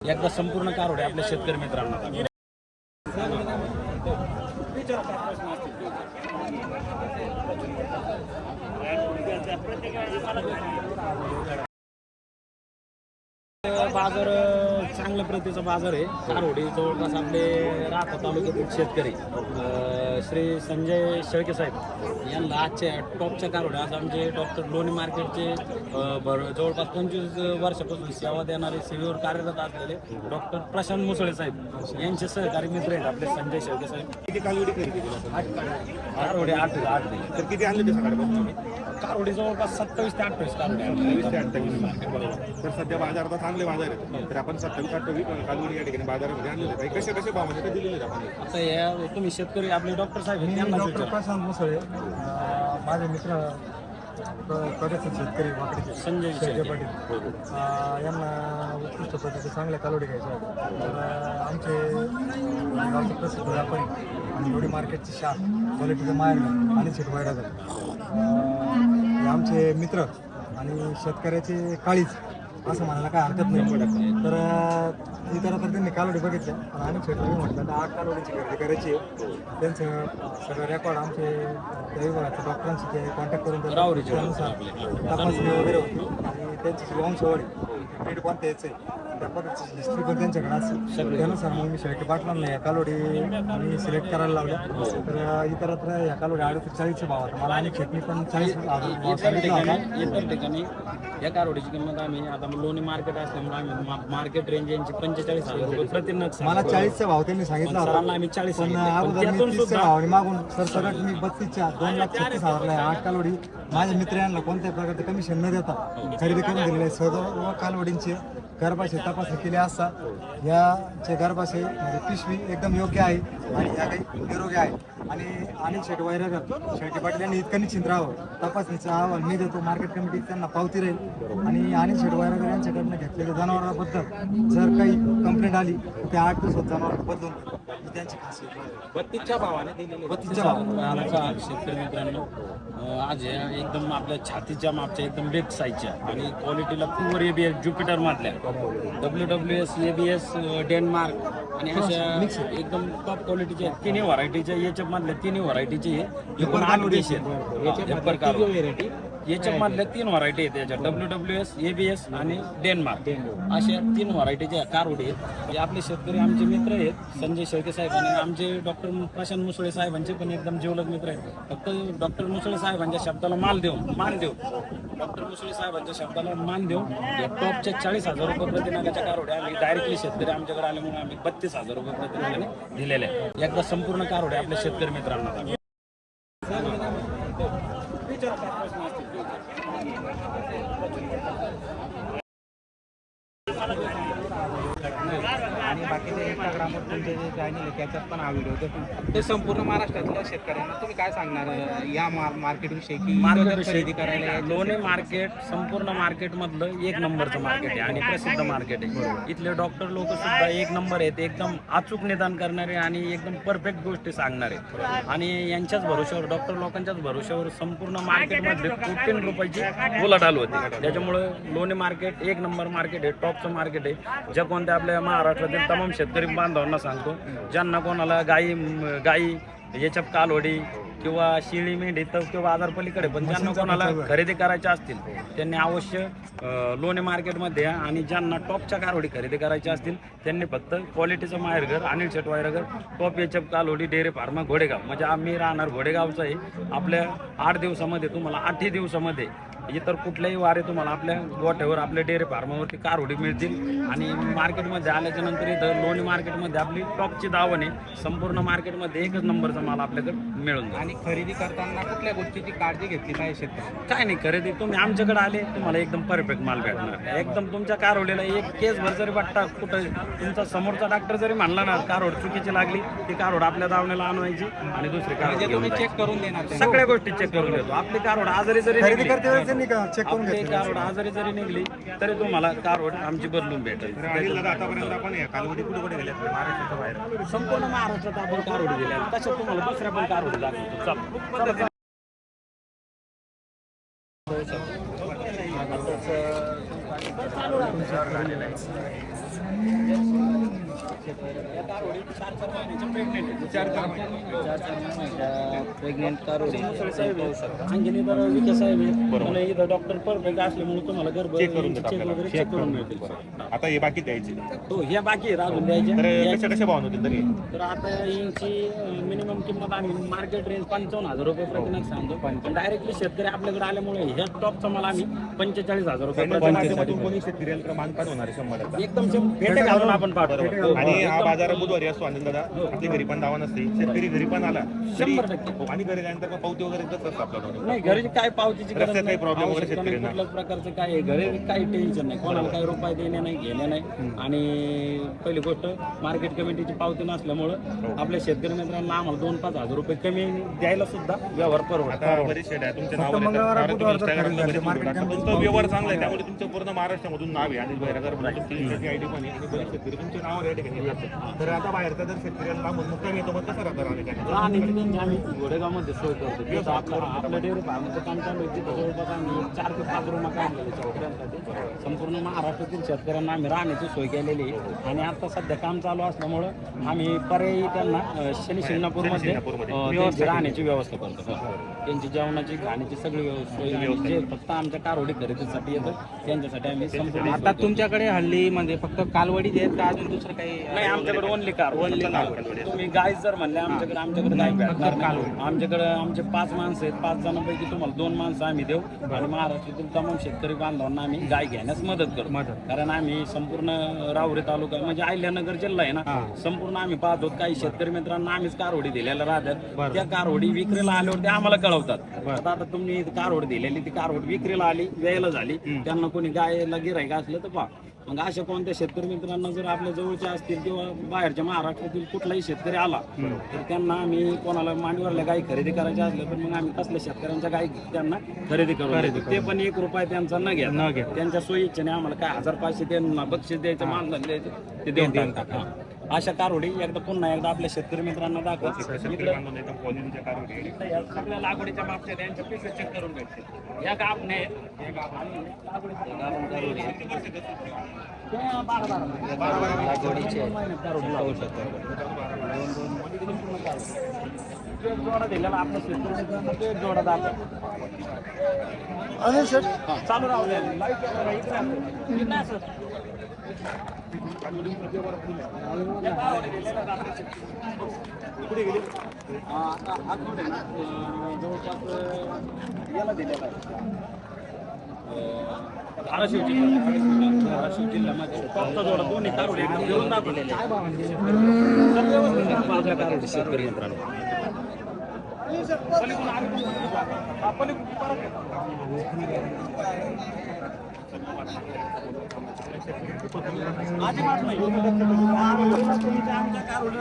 एकदा संपूर्ण कारवडे आपल्या शेतकरी मित्रांना. बाजार चांगल्या प्रतीचा बाजार आहे. कारवडी जवळपास आपले राहता तालुक्यातील शेतकरी. अं, श्री संजय शेळके साहेब यांना आजच्या टॉपच्या कारवड्या आज आमचे डॉक्टर लोणी मार्केटचे अं, भर- जवळपास पंचवीस वर्षापासून सेवा देणारे सेवेवर कार्यरत असलेले डॉक्टर प्रशांत मुसळे साहेब यांचे सहकारी मित्र आहेत आपले संजय शेळके साहेब. किती कालवडी खरेदी केली. आपण? कारवडी आठ आठ दिले. तर किती आणले ते सकाळपासून कारवडी जवळपास सत्तावीस ते अठ्ठावीस कारवडी वीस ते अठ्ठावीस. तर सध्या बाजारात चांगले बाजार आहेत. तर आपण सत्तावीस अठ्ठावीस कालवडी या ठिकाणी बाजारामध्ये आणलेले आहेत कसे कसे भावामध्ये ते दिलेले आहेत आपण. आता या तुम्ही शेतकरी आपले डॉक्टर साहेब आहेत, यांना डॉक्टर विचारा. प्रशांत मुसळे. अं, माझे मित्र प्रगतशील शेतकरी वाकडीचे. संजय शेळके. पाटील. अं, यांना उत्कृष्ट पद्धतीचे चांगल्या कालोडी घ्यायच्या आहेत. तर अं, आमचे गावचे प्रसिद्ध व्यापारी आणि लोडी मार्केटचे शाह क्वालिटीचं माहेर आणि शेट वायरागर हे आमचे मित्र आणि शेतकऱ्याचे काळीज. असं म्हणायला काय हरकत नाही. तर अं, इतर तर त्यांनी कालोडी बघितल्या पण आणि शेतकरी म्हटलं तर आठ कालोडीची खरेदी करायची. त्यांचं सगळं रेकॉर्ड आमचे त्या विभागाच्या डॉक्टरांशी ते कॉन्टॅक्ट करून त्यानुसार तपासणी वगैरे होती. आणि त्यांची ब्रीड कोणत्या यायचं आहे? त्या पद्धतीची हिस्ट्री पण त्यांच्याकडे असेल त्यानुसार मग मी शेळके पाटलांना या कालोडी मी सिलेक्ट करायला लावल्या तर इतरत्र या कालोडी अडतीस चाळीसच्या भावात मला आणि खेटणी पण चाळीस भाव सांगितला होता. ठिकाणी इतर ठिकाणी या किंमत आम्ही आता लोणी मार्केट असल्यामुळे आम्ही मार्केट रेंज यांची पंचेचाळीस हजार रुपये प्रति नग. मला चाळीसचा भाव त्यांनी सांगितला होता सरांना आम्ही चाळीस पण अगोदर मी तीसच्या भावाने मागून सर सरट मी बत्तीसच्या दोन लाख छत्तीस हजारला. आठ कालवडी माझ्या मित्रांना कोणत्याही प्रकारचे कमिशन न देता खरेदी करून दिलेले आहे सर्व कालवडींचे गर्भाशय तपासणी केली असता याचे गर्भाशय म्हणजे पिशवी एकदम योग्य आहे आणि या काही निरोगी आहे. आणि अनिल शेट वैरागर शेट्टी पाटील यांनी इतकं निश्चिंत राहावं. तपासणीचा अहवाल मी देतो. मार्केट कमिटी त्यांना पावती राहील. आणि अनिल शेट वैरागर यांच्याकडनं घेतलेल्या जनावरांबद्दल जर काही कंप्लेंट आली तर त्या आठ दिवसात जनावर बदलून ही त्यांची खासियत. बत्तीसच्या भावाने बत्तीसच्या भावात आमचा शेतकरी मित्रांनो आज एकदम आपल्या छातीच्या मागच्या एकदम बिग साईजच्या आणि क्वालिटीला pure A B S Jupiter मधल्या. W W S A B S Denmark आणि अशा एकदम टॉप क्वालिटीच्या तिन्ही व्हरायटीच्या याच्या मधल्या तिन्ही व्हरायटीचे हे एकूण आठ देश आहेत. याच्या मधल्या तीन व्हरायटी आहेत याच्या W W S A B S आणि डेन्मार्क अशा तीन व्हरायटीच्या कारवडी आहेत. आपले शेतकरी आमचे मित्र आहेत. संजय शेळके साहेब आणि आमचे डॉक्टर प्रशांत मुसळे साहेबांचे पण एकदम जिवलग मित्र आहेत. फक्त डॉक्टर मुसळे साहेबांच्या शब्दाला माल देऊन मान देऊ. डॉक्टर मुसळे साहेबांच्या शब्दाला मान देऊन या टॉपच्या चाळीस हजार रुपये प्रतिनागाच्या कारोड्या आम्ही डायरेक्टली शेतकरी आमच्याकडे आल्यामुळे आम्ही बत्तीस हजार रुपये प्रतिनागाने दिलेले आहे एकदा संपूर्ण कारवड्या आपल्या शेतकरी मित्रांना दाखवा. आणि बाकीचे इंस्टाग्रामवर तुमचे जे चॅनल आहे त्याच्यात पण हा व्हिडिओ ते संपूर्ण महाराष्ट्रातल्या शेतकऱ्यांना तुम्ही काय सांगणार? या मार्केट विषयी की जर खरेदी करायला लोणे मार्केट संपूर्ण मार्केट मधलं एक नंबरचं मार्केट आहे आणि प्रसिद्ध मार्केट आहे. इथले डॉक्टर लोक सुद्धा एक नंबर आहेत एकदम अचूक निदान करणारे आणि एकदम परफेक्ट गोष्टी सांगणारे आणि यांच्याच भरोश्यावर डॉक्टर लोकांच्याच भरोश्यावर संपूर्ण मार्केटमध्ये कोटीन रुपयाची उलाढाल होती. त्याच्यामुळे लोणे मार्केट एक नंबर मार्केट आहे टॉपचं मार्केट आहे. ज्या कोणत्या आपल्या महाराष्ट्रातील तमाम शेतकरी बांधवांना सांगतो ज्यांना कोणाला गाई गाई याच्या कालवडी किंवा शिळी मेंढी तर किंवा बाजार पलीकडे पण ज्यांना कोणाला खरेदी करायच्या असतील त्यांनी अवश्य लोणे मार्केटमध्ये या आणि ज्यांना टॉपच्या कारवडी खरेदी करायच्या असतील त्यांनी फक्त क्वालिटीचं माहेरघर Anil Shet वायरघर top F Kalwadi dairy farm घोडेगाव. म्हणजे आम्ही राहणार घोडेगावचं आहे आपल्या आठ दिवसामध्ये तुम्हाला आठही दिवसामध्ये इतर कुठल्याही वारे तुम्हाला आपल्या गोठ्यावर आपल्या डेअरी फार्मावरती कारवडी मिळतील. आणि मार्केटमध्ये आल्याच्यानंतर इथं लोणी मार्केटमध्ये आपली टॉपची दावण आहे. संपूर्ण मार्केटमध्ये एकच नंबरचा माल आपल्याकडे मिळून जाईल आणि खरेदी करताना कुठल्या गोष्टीची काळजी घेतली पाहिजे शेतकरी काय नाही खरेदी तुम्ही आमच्याकडे आले तुम्हाला एकदम परफेक्ट माल भेटणार. एकदम तुमच्या कारवडीला एक केस भर जरी वाटता कुठं तुमचा समोरचा डॉक्टर जरी म्हणला ना कारवड चुकीची लागली ती कारवड आपल्या दावण्याला आणवायची आणि दुसरी कारवड म्हणजे तुम्ही. चेक करून देणार. सगळ्या गोष्टी चेक करून घेतो आपली कारवड आजारी जरी त्यांनी का चेक करून आपली घेतलं? कारवड आजारी जरी निघली तरी तुम्हाला कारवड आमची बदलून भेटेल. तर अनिल दादा आतापर्यंत आपण या कालवडी कुठे कुठे गेल्या महाराष्ट्राच्या बाहेर. संपूर्ण महाराष्ट्रात आपण कारवडी दिल्या तशात तुम्हाला दुसऱ्या पण कारवडी दाखवतो. चला. प्रेग्नेंट आहे अंजनी विके साहेब आहे इथं डॉक्टर परफेक्ट असल्यामुळे तुम्हाला गर्भ चेक करून देतात चेक वगैरे चेक करून मिळतील आता हे बाकी द्यायचे हो ह्या बाकी आहेत अजून तर कशा कशा भावन होतील तरी तर आता यांची मिनिमम किंमत आम्ही मार्केट रेंज पंचावन्न हजार रुपये प्रतिनग सांगतो पण डायरेक्टली शेतकरी आपल्याकडे आल्यामुळे ह्या टॉपचा मला आम्ही पंचेचाळीस हजार रुपये कोणी शेतकऱ्याला होणार शंभर एकदम घालून आपण पाठवतो आणि हा बाजार बुधवारी असतो आनंद दादा. आपल्या घरी पण दावा नसते. शेतकरी घरी पण आला तरी- शंभर टक्के. हो, आणि घरी गेल्यानंतर मग पावती वगैरे देत असतं आपल्याला. नाही घरी काय पावतीची गरज रस्त्यात काही नाही. problem वगैरे शेतकऱ्यांना? कुठल्याच प्रकारचं काय आहे. घरी काही टेन्शन नाही. कोणाला काही रुपये देणे नाही घेणे नाही. आणि पहिली गोष्ट मार्केट कमिटीची पावती नसल्यामुळं आपल्या शेतकरी मित्रांना आम्हाला दोन पाच हजार रुपये कमी द्यायला सुद्धा व्यवहार परवडतो आता बरेच शेड आहे तुमच्या फक्त नावावर मंगळवार, येतात. बुधवार तुम्ही तर Instagram ला खरेदी बरेच market video टाकता. कमिटी तुमचा व्यवहार चांगला आहे. त्यामुळे तुमचं पूर्ण महाराष्ट्रामधून नाव आहे. अनिल बैरागर म्हणून तुमची इंस्टाची आयडी पण आहे. आणि बरेच शेतकरी तुमच्या नावावर या ठिकाणी येतात. तर आता बाहेरचा जर शेतकऱ्याला लांबून मुक्काम येतो मग कसं राहतं आम्ही घोडेगावमध्ये सोय करतो. तिथं आपलं आपलं डेअरी फार्मचं काम चालू आहे तिथं जवळपास आम्ही चार ते पाच रूम काढलेले शेतकऱ्यांसाठी. संपूर्ण महाराष्ट्रातील शेतकऱ्यांना आम्ही राहण्याची सोय केलेली आहे. आणि आता सध्या काम चालू असल्यामुळं आम्ही पर्यायी त्यांना शनी शिंगणापूरमध्ये त्यांची राहण्याची व्यवस्था करतो. त्यांची जेवणाची खाण्याची सगळी सोय जे फक्त आमच्या कारवडी खरेदीसाठी येतं त्यांच्यासाठी आम्ही संपूर्ण सोय आता. तुमच्याकडे हल्ली म्हणजे फक्त कालवडी आहेत का अजून दुसरं काही नाही आमच्याकडे ओनली कार ओनली कार. तुम्ही गाय जर म्हणले आमच्याकडे आमच्याकडे गाय भेटणार. नाही. आमच्याकडे आमचे पाच माणसं आहेत. पाच जणांपैकी तुम्हाला दोन माणसं आम्ही देऊ. आणि महाराष्ट्रातील तमाम शेतकरी बांधवांना आम्ही गाय घेण्यास मदत करू. कारण आम्ही संपूर्ण राहुरी तालुका म्हणजे अहिल्यानगर जिल्हा आहे ना संपूर्ण आम्ही पाहतो. काही शेतकरी मित्रांना आम्हीच कारवडी दिलेल्या राहतात. त्या कारवडी विक्रीला आल्यावर ते आम्हाला कळवतात. आता आता तुम्ही कारवड दिलेली ती कारवड विक्रीला आली वेळेला झाली. त्यांना कोणी गायला गिरायक असलं तर पहा. मग अशा कोणत्या शेतकरी मित्रांना जर आपल्या जवळचे असतील किंवा बाहेरच्या महाराष्ट्रातील कुठलाही शेतकरी आला तर त्यांना आम्ही कोणाला मांडीवरल्या गाई खरेदी करायच्या असल्या तर मग आम्ही कसल्या शेतकऱ्यांच्या गाई त्यांना खरेदी करू. ते पण एक रुपया त्यांचा न घ्या न घ्या त्यांच्या सोयीच्छेने आम्हाला काय हजार पाचशे त्यांना बक्षीस द्यायचं मानधन द्यायचं ते देऊन टाकतात. हा. अशा कारवडी एकदा पुन्हा एकदा आपल्या शेतकरी मित्रांना दाखवा शेतकरी बांधून एकदम क्वालिटीच्या कारवडी आहे. इथं या सगळ्या लागवडीच्या मागच्या त्यांच्या पिशव्या चेक करून या कारोडी. लागवडीचे कारोडी कारोडी. जोडा दिलेला आपला शेतकरी मित्रांना तो एक जोडा दाखवा. चालू राहू द्या इकडे आहे. कुठे ना जवळपास याला दिलेला आहे धाराशिव जिल्हा धाराशिव जिल्ह्यामध्ये जोडा दोन्ही कारोडे दाखवलेले आपल्या शेतकरी मित्रांनो पलीकडून पलीकडून. नाही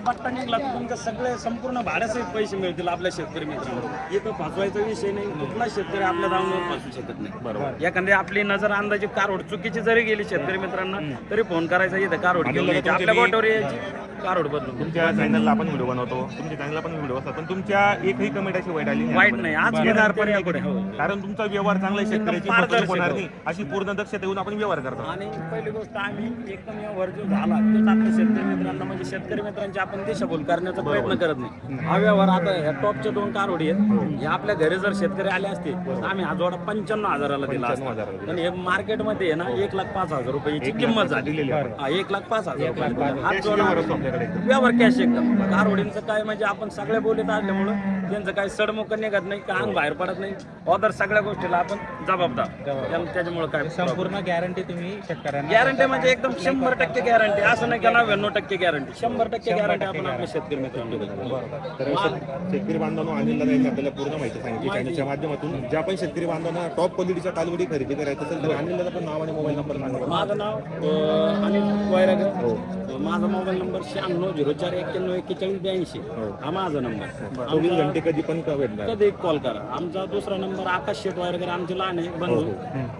बट्टा निघला तुमचे सगळे संपूर्ण भाड्यासहित पैसे मिळतील आपल्या शेतकरी मित्रांना इथं फसवायचा विषय नाही कुठला शेतकरी आपल्या दावणीवर फसू शकत नाही बरोबर एखादी आपली नजर अंदाजे कारवड चुकीची जरी गेली शेतकरी मित्रांना तरी फोन करायचा इथं कारवड घेऊन यायची आपल्या गोट्यावर यायची कारवड बदलून तुमच्या चॅनलला आपण व्हिडिओ बनवतो तुमच्या चॅनलला पण व्हिडिओ असतात पण तुमच्या एकही कमेंट अशी वाईट आली वाईट. नाही आज पण यापुढे हो कारण तुमचा व्यवहार चांगला आहे शेतकऱ्याची फसवणूक होणार. नाही अशी पूर्ण दक्षता येऊन आपण व्यवहार करतो. आणि पहिली गोष्ट आम्ही एकदम या वर जो झाला तोच आपल्या शेतकरी मित्रांना म्हणजे शेतकरी मित्रांची आपण दिशाभूल करण्याचा प्रयत्न करत नाही. हा व्यवहार आता ह्या टॉपच्या दोन कारवडी आहेत. हे. आपल्या घरी जर शेतकरी आले असते तर आम्ही हा जोडा पंच्याण्णव हजाराला दिला असता. पण हे मार्केटमध्ये आहे ना एक लाख पाच हजार रुपयाची किंमत झाली. हा एक लाख पाच हजार रुपये हा जोडा व्यवहार. व्यवहार कॅश एकदम. कारवडींचं काय म्हणजे आपण सगळ्या बोलीत असल्यामुळं त्यांचं काही सडमुख निघत नाही का अंग बाहेर पडत नाही ऑदर सगळ्या गोष्टीला आपण जबाबदार. त्या- त्याच्यामुळे काय संपूर्ण गॅरंटी तुम्ही शेतकऱ्यांना गॅरंटी म्हणजे एकदम शंभर टक्के गॅरंटी असं नाही का नव्याण्णव टक्के गॅरंटी शंभर टक्के गॅरंटी आपण आपल्या शेतकरी मित्रांना देतो. तर शेत- शेतकरी बांधवांनो अनिल दादा यांनी आपल्याला पूर्ण माहिती सांगितली? चॅनलच्या माध्यमातून ज्या पण शेतकरी बांधवांना टॉप क्वालिटीच्या कालवडी खरेदी करायचं असेल तर अनिल दादा पण नाव आणि मोबाईल नंबर सांगा. माझं नाव अं, अनिल वैरागर अं, माझा मोबाईल नंबर शहाण्णव झिरो चार एक्क्याण्णव एक्केचाळीस ब्याऐंशी. हा. माझा नंबर चोवीस घंटे कधी पण का भेटणार? कधी कॉल करा. आमचा दुसरा नंबर आकाश शेट वगैरे आमचे लहान आहे बंधू.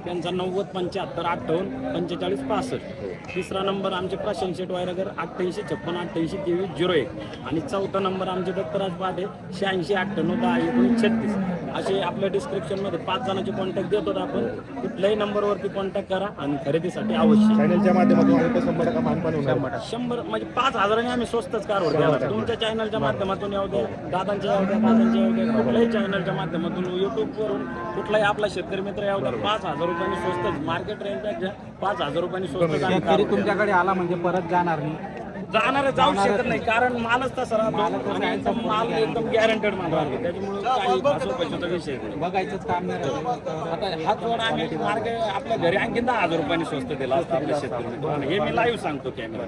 त्यांचा नव्वद पंच्याहत्तर अठ्ठावन्न पंचेचाळीस पासष्ट. तिसरा नंबर आमचे प्रशांत शेट वगैरे अठ्ठ्याऐंशी छप्पन अठ्ठ्याऐंशी तेवीस झिरो एक. आणि चौथा नंबर आमचे दत्तराज पाटे शहाऐंशी अठ्ठ्याण्णव दहा एकोणीस छत्तीस. असे आपल्या डिस्क्रिप्शनमध्ये पाच जणांचे कॉन्टॅक्ट देतो आपण. कुठल्याही नंबरवरती कॉन्टॅक्ट करा आणि खरेदीसाठी अवश्य. चॅनलच्या माध्यमातून आम्ही शंभर टक्का मानपान होणार शंभर म्हणजे पाच हजारांनी आम्ही स्वस्तच कार देणार. तुमच्या चॅनलच्या माध्यमातून येऊ द्या दादांच्या येऊ द्या दादांच्या येऊ द्या कुठल्याही चॅनलच्या माध्यमातून युट्यूबवरून कुठलाही आपला शेतकरी मित्र येऊ द्या पाच हजार रुपयांनी स्वस्तच. मार्केट रेंजपेक्षा पाच हजार रुपयांनी स्वस्तच आम्ही देणार. तुमच्याकडे आला म्हणजे परत जाणार नाही जाणार जाऊ शकत नाही. कारण मालच तसा राहतो. आणि एकदम माल एकदम गॅरंटेड माल राहतो. त्याच्यामुळे काही फसवपायचा विषय नाही. बघायचंच काम नाही राहिलं. आता हा जोड आम्ही मार्ग आपल्या घरी आणखी दहा हजार रुपयांनी स्वस्त दिला असता आपल्या शेतकरी. हे मी लाईव्ह सांगतो कॅमेरा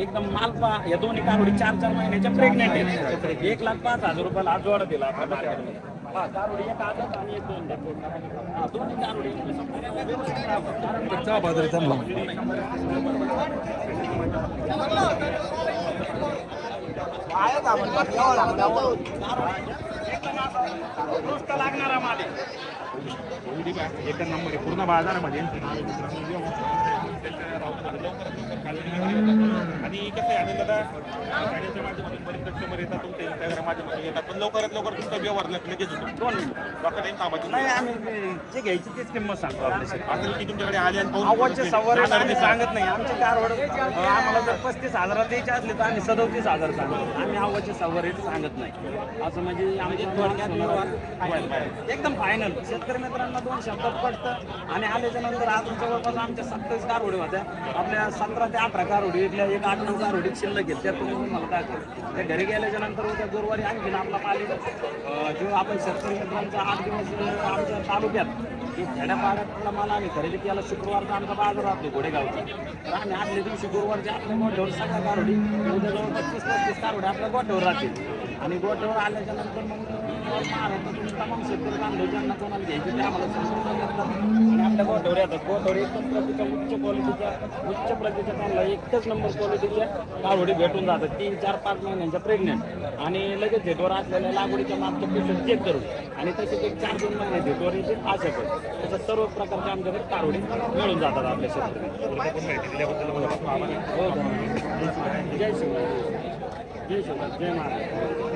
एकदम माल पहा. या दोन्ही कारोडी चार चार महिन्याच्या प्रेग्नेंट आहेत. एक लाख पाच हजार रुपयाला आज जोडा दिला. मार्केटमध्ये. हा, कारोडी एक आणि एक दोन. हा, दोन्ही कारोडी. लागणारा एक नंबर पूर्ण बाजारामध्ये. आणि कसं आहे दादा चॅनलच्या माध्यमातून बरेच कस्टमर येतात तुमच्या इंस्टाग्राम माध्यमातून येतात पण लवकरात लवकर तुमचा व्यवहार लगेच होतो. दोन. डॉक्टर टाइम थांबायचं नाही आम्ही जे घ्यायची तीच किंमत सांगतो आपल्या शेतकऱ्याला. असं की तुमच्याकडे आले आणि पाहून आवडचे आम्ही सांगत नाही. आमचे कारवड आम्हाला जर पस्तीस हजारात द्यायचे असले तर आम्ही सदोतीस हजार सांगतो. आम्ही आवडचे सव्वार रेट सांगत नाही. असं म्हणजे आमचे थोडक्यात व्यवहार एकदम फायनल शेतकरी मित्रांना दोन शब्दात पडतं आणि आल्याच्यानंतर अजून जवळपास आमच्या सत्तावीस कारवडी होत्या. आपल्या सतरा ते अठरा कार इथल्या एक आठ नऊ कारवडी शिल्लक घेत त्या तुम्ही मला काय करू त्या घरी गेल्याच्यानंतर उद्या गुरुवारी आणखीन आपला मालिक. जो आपण शेतकरी मित्रांचा आठ दिवस आमच्या तालुक्यात की खेड्यापाड्यातला माल आम्ही खरेदी केला. शुक्रवारचा आमचा बाजार राहतो घोडेगावचा. तर आम्ही आदल्या दिवशी गुरुवारच्या आपल्या गोठ्यावर सगळ्या कारोडी उद्या जवळ पस्तीस पस्तीस कारोडी आपल्या गोठ्यावर राहतील. आणि गोठ्यावर आल्याच्यानंतर मग महाराष्ट्रातून तमाम शेतकरी बांधव ज्यांना कोणाला घ्यायचे ते आम्हाला आणि आपल्या येतात प्रतीच्या उच्च क्वालिटीच्या उच्च प्रतीच्या त्यांना एकच नंबर क्वालिटीच्या कारोडी भेटून जातात तीन चार पाच हो, महिन्यांच्या प्रेग्नेंट आणि लगेच झेटवर असलेल्या लागवडीच्या मागच्या पिशव्या चेक करून आणि तसेच एक चार दोन महिने झेटवर येते अशा पण तसं सर्व प्रकारच्या आमच्याकडे कारोडी मिळून जातात आपल्या शेतकरी हो. जय शिवराय जय शिवराय जय महाराज.